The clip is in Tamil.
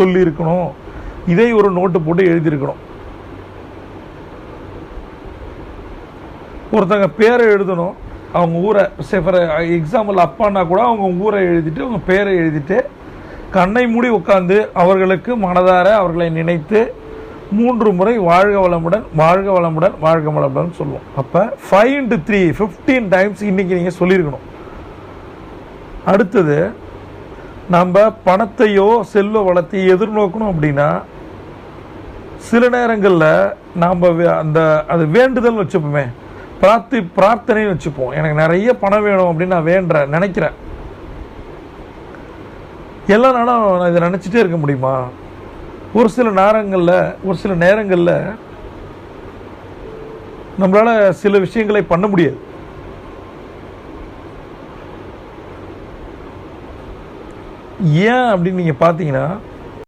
சொல்லியிருக்கணும். இதை ஒரு நோட்டு போட்டு எழுதியிருக்கணும். ஒருத்தங்க பேரை எழுதணும். அவங்க ஊரை சே ஃபார் எக்ஸாம்பிள் அப்பான்னா கூட அவங்க ஊரை எழுதிட்டு அவங்க பேரை எழுதிட்டு கண்ணை மூடி உட்காந்து அவர்களுக்கு மனதார அவர்களை நினைத்து மூன்று முறை வாழ்க வளமுடன் வாழ்க வளமுடன் வாழ்க வளமுடன் சொல்லுவோம். அப்போ five into three fifteen times இன்றைக்கி நீங்கள் சொல்லியிருக்கணும். அடுத்தது நம்ம பணத்தையோ செல்வ வளத்தையோ எதிர்நோக்கணும் அப்படின்னா சில நேரங்களில் நாம் அந்த அது வேண்டுதல் வச்சுப்போமே. பிரார்த்தி பிரார்த்தனைன்னு வச்சுப்போம். எனக்கு நிறைய பணம் வேணும் அப்படின்னு நான் வேண்டுறேன் நினைக்கிறேன். எல்லா நாளும் நான் இதை நினச்சிட்டே இருக்க முடியுமா? ஒரு சில நேரங்களில் ஒரு சில நேரங்களில் நம்மளால் சில விஷயங்களை பண்ண முடியாது. ஏன் அப்படின்னு நீங்கள் பார்த்தீங்கன்னா